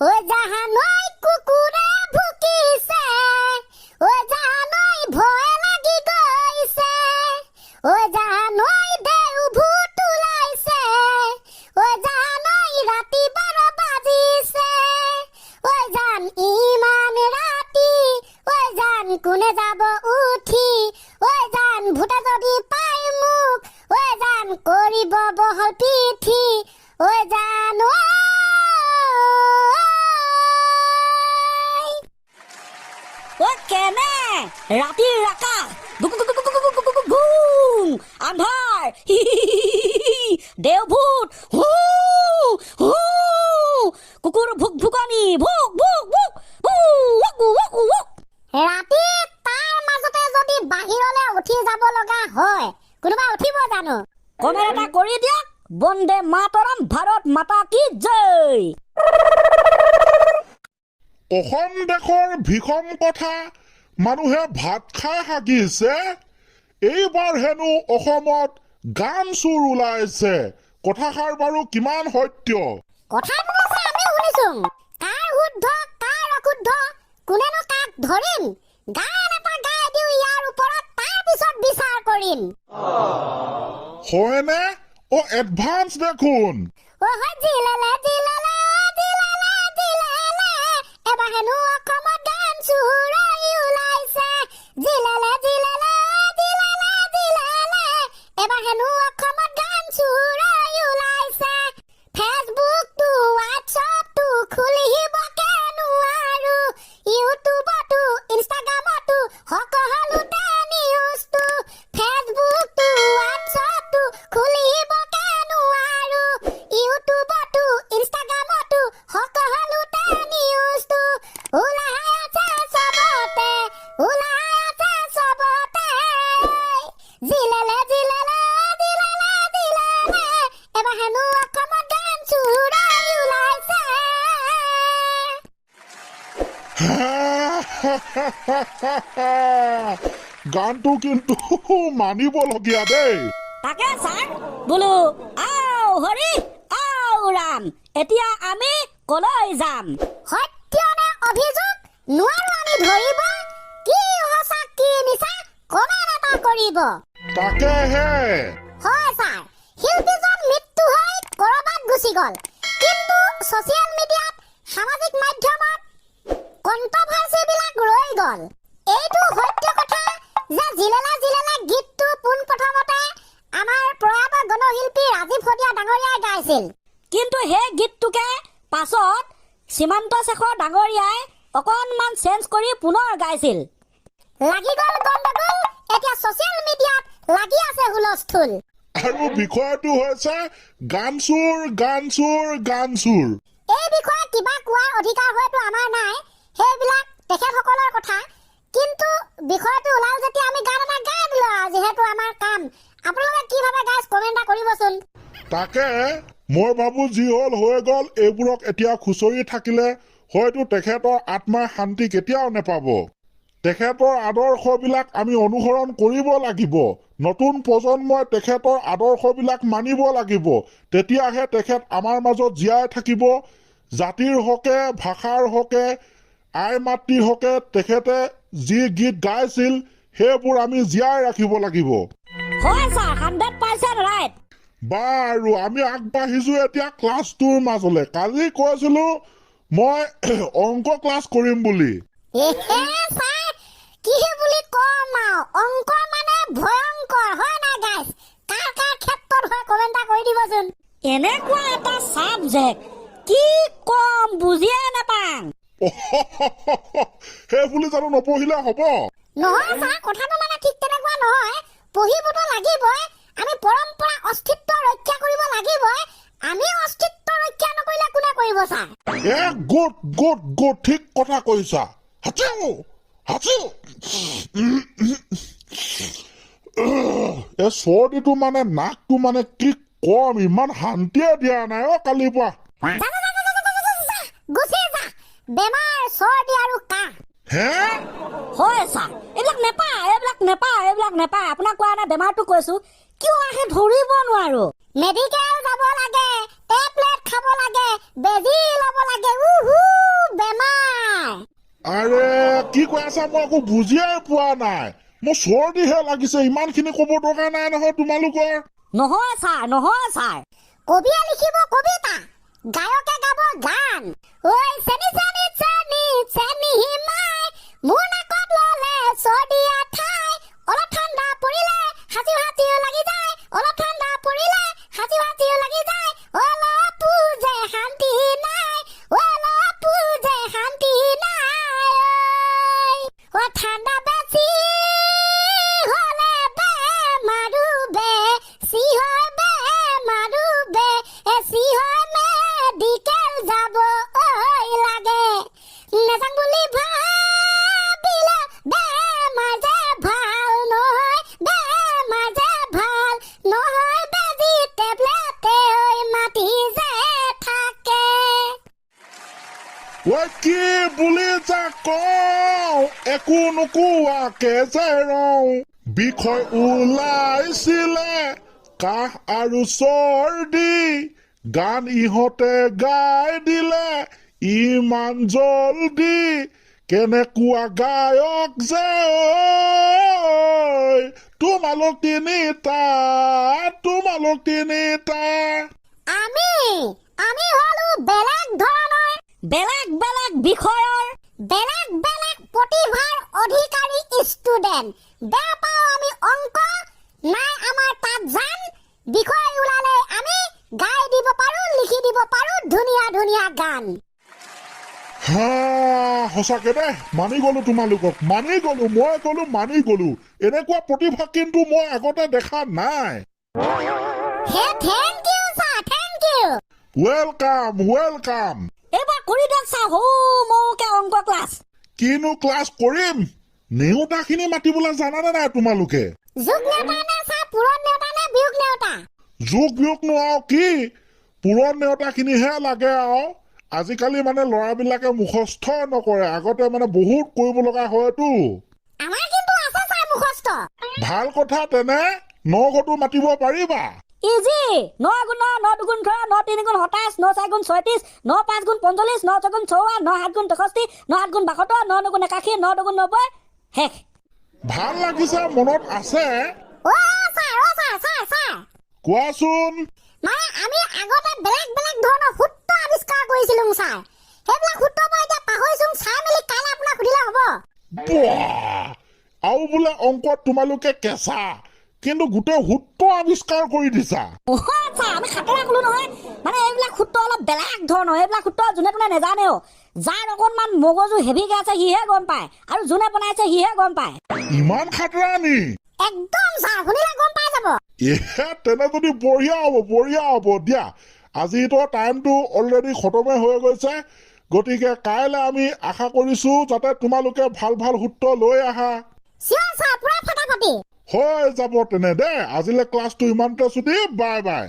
ও জাহান ওই কুকুরে ভুকিছে, ও জাহান ওই ভয় লাগি গইছে ও জাহান ওই দেউ ভুতুলাইছে ও জাহান ওই রাতি বারো বাজিছে, ও জান ইমান রাতি, ও জান কোনে যাব উঠি, ও জান ভুটা যদি পাই মুখ, ও জান করিব বহল পিঠ ৰাতিৰ আকাশ হি হি ভুক ভুকনি ভুক ভুক ভুক। ৰাতি তাৰ মাজতে যদি বাহিৰলৈ উঠি যাব লগা হয় কোনোবা উঠিব জানো? কমেণ্ট এটা কৰি দিয়ক। বন্দে মাতৰম ভাৰত মাতা কি জয়। অসম দেশৰ ভীষণ কথা মানুহে ভাত খাই হাগিছে। এইবাৰ হেনো অসমত গান চোৰ ওলাইছে। কথাষাৰ বাৰু কিমান সত্য? হয়নে? অ এডভান্স দেখোন। এবাৰ হেনো অসমত গান চোৰ জিলালে জিলালে জিলালে জিলালে এবাৰ হেনো অসমত গান চুৰাই ওলাইছে গানটো কিন্তু মানিবলগীয়া দেই। তাকে ছাৰ বোলো আও হৰি আও ৰাম এতিয়া আমি কলৈ যাম? সত্য নে অভিযোগ? নোৱাৰো আমি ধৰিব। কি সঁচা কি মিছা কমেণ্ট এটা কৰিব? তাকেহে হয় ছাৰ শিল্পীজন মৃত্যু হৈ ক'ৰবাত গুচি গ'ল। কিন্তু ছচিয়েল মিডিয়াত সামাজিক মাধ্যমত কণ্ট্ৰভাৰ্চিবিলাক ৰৈ গ'ল। এইটো সত্য কথা যে জিলেলা জিলেলা গীতটো পোনপ্ৰথমতে আমাৰ প্ৰয়াত গণশিল্পী ৰাজীৱ শদিয়া ডাঙৰীয়াই গাইছিল। কিন্তু সেই গীতটোকে পাছত সীমান্ত শেখৰ ডাঙৰীয়াই অকণমান চেঞ্জ কৰি পুনৰ গাইছিল। লাগি গ'ল গণ্ডগোল এতিয়া ছচিয়েল মিডিয়াত লাগি আছে হুলস্থুল। আৰু বিষয়টো হৈছে গান চুৰ গান চুৰ গান চুৰ এই বিষয়ে কিবা কোৱাৰ অধিকাৰ হয়তো আমাৰ নাই সেইবিলাক তেখেতসকলৰ কথা। কিন্তু বিষয়টো ওলাল যেতিয়া আমি গান এটা গাই দিলো আৰু যিহেতু আমাৰ কাম। আপোনালোকে কি ভাবে গাইজ কমেণ্ট এটা কৰিবচোন? তাকে মই ভাবো যি হ'ল হৈ গ'ল এইবোৰক এতিয়া খুচৰি থাকিলে হয়তো তেখেতৰ আত্মাই শান্তি কেতিয়াও নেপাব। তেখেতৰ আদৰ্শবিলাক আমি অনুসৰণ কৰিব লাগিব। নতুন প্ৰজন্মই তেখেতৰ আদৰ্শবিলাক মানিব লাগিব। তেতিয়াহে তেখেত আমাৰ মাজত জীয়াই থাকিব। জাতিৰ হকে ভাষাৰ হকে আই মাতৃৰ হকে তেখেতে যি গীত গাইছিল সেইবোৰ আমি জীয়াই ৰাখিব লাগিব। বাৰু আমি আগবাঢ়িছো এতিয়া ক্লাছ টুৰ মাজলে। কালি কৈছিলো মই অংক ক্লাছ কৰিম বুলি। কি বুলি কম আৰু? অঙ্ক মানে ভয়ংকৰ হয় নাই গাইজ কাৰ কাৰ ক্ষেত্ৰত হয় কমেণ্ট এটা কৰি দিবচোন। এনেকুৱা এটা ছাবজেক্ট কি কম বুজিয়ে নাপাং সেই বুলি জানো নপঢ়িলে হ'ব। নহয় ছাৰ কথাটো মানে ঠিক তেনেকুৱা নহয়। পঢ়িবতো লাগিবই আমি পৰম্পৰা অস্তিত্ব ৰক্ষা কৰিব লাগিবই। আমি অস্তিত্ব ৰক্ষা নকৰিলে কোনে কৰিব ছাৰ এ গুড গুড গুড ঠিক কথা কৈছা। হাচিও। Hatte! এ চৰ্দি টো মানে নাক টো মানে কি কম ইমান শান্তিয়ে দিয়া নাই অ কালিৰ পৰা। আৰে! কি কৈ আছা, মই একো বুজিয়ে পোৱা নাই। মোৰ চৰ্দিহে লাগিছে, ইমানখিনি ক'ব দৰকাৰ নাই নহয় তোমালোকৰ। নহয় ছাৰ নহয় ছাৰ। কবিয়ে লিখিব কবিতা। গায়কে গাব গান। ঐ, চেনি চেনি। ঠান্ডা বেশি হলে বে মারুবে, সি হয় বে মারুবে এসি হয় মেডিকেল যাব ওই লাগে। নেশাং বলি ভাবিলে বে মাঝে ভালো, নহয় বে মাঝে ভালো, নহয় বেজি টেবলেটে ওই মাটি যে থাকে। ওই কি যা কয়? ৰওঁ বিষয় ওলাইছিলে কাহ আৰু চৰ্দি গান ইহঁতে গাই দিলে ইমান জল্দি কেনেকুৱা গায়ক যে ঐ তোমালোক তিনিটা তোমালোক তিনিটা আমি আমি হলো বেলেগ ধৰণৰ বেলেগ বেলেগ বিষয়ৰ বেলেগ বেলেগ প্ৰতিভাৰ অধিকাৰী ষ্টুডেণ্ট বেয়া পাওঁ আমি অঙ্ক নাই আমাৰ তাত জান। বিষয় ওলালে আমি গাই দিব পাৰো লিখি দিব পাৰো ধুনীয়া ধুনীয়া গান। হা সঁচাকে দেই মানি গলো তোমালোকক মানি গলো মই গলো মানি গলো। এনেকুৱা প্ৰতিভা কিন্তু মই আগতে দেখা নাই। হে thank you sir thank you welcome welcome এইবাৰ কৰি দিয়ক ছাৰ সৌ মৌকে অংক ক্লাছ। কিনো ক্লাছ কৰিম? নেওতাখিনি মাতিবলৈ জানানে নাই তোমালোকে? যুগ নেওতা নে ছাৰ পুৰণ নেওতা নে বিয়োগ নেওতা? যোগ বিয়োগ নো আৰু কি? পুৰণ নেওতাখিনিহে লাগে আৰু। আজিকালি মানে ল'ৰাবিলাকে মুখস্থ নকৰে আগতে মানে বহুত কৰিব লগা হয়তো। আমাৰ কিন্তু আছে ছাৰ মুখস্থ। ভাল কথা তেনে নগতো মাতিব পাৰিবা। ইজি ন গুণ ন ন দুগুণ ওঠৰ ন তিনি গুণ সাতাইছ ন চাৰি গুণ ছয়ত্ৰিছ ন পাঁচ গুণ পঞ্চল্লিছ ন ছয় গুণ চৌৱন্ন ন সাত গুণ তেষষ্ঠি ন আঠ গুণ বাসত্তৰ ন ন গুণ একাশী ন দুগুণ নব্বৈ। শেষ। ভালো লাগিছে মনত আছে? কোৱাচোন। মানে আমি আগতে বেলেগ বেলেগ ধৰণৰ সূত্ৰ আৱিষ্কাৰ কৰিছিলো ছাৰ। সেইবিলাক সূত্ৰ মই এতিয়া পাহৰিছো চাই মেলি কাইলৈ আপোনাক সুধিলে হ'ব! আৰু বোলে অংকত তোমালোকে কেঁচা। কিন্তু গোটেই সূত্ৰ আৱিষ্কাৰ কৰি দিছা। আমি সাঁতোৰা ক'লো নহয়। মানে এইবিলাক সূত্ৰ অলপ বেলেগ ধৰণৰ এইবিলাক সূত্ৰ যোনে তোনে নেজানেও। যাৰ অকণমান মগজু হেভিকে আছে সিহে গম পায়। আৰু যোনে বনাইছে সিহে গম পায়। ইমান খাতৰা নি একদম ছাৰ শুনিলে গম পাই যাব। এহে তেনে যদি বঢ়িয়া হ'ব বঢ়িয়া হ'ব। দিয়া আজিতো টাইমটো অলৰেডি খতমে হৈ গৈছে। গতিকে কাইলৈ আমি আশা কৰিছো যাতে তোমালোকে ভাল ভাল সূত্ৰ লৈ আহা। চিঞৰ ছাৰ পুৰা ফটাফটি। হৈ যাব তেনে দেই আজিলৈ ক্লাছটো ইমানতে ছুটি বাই বাই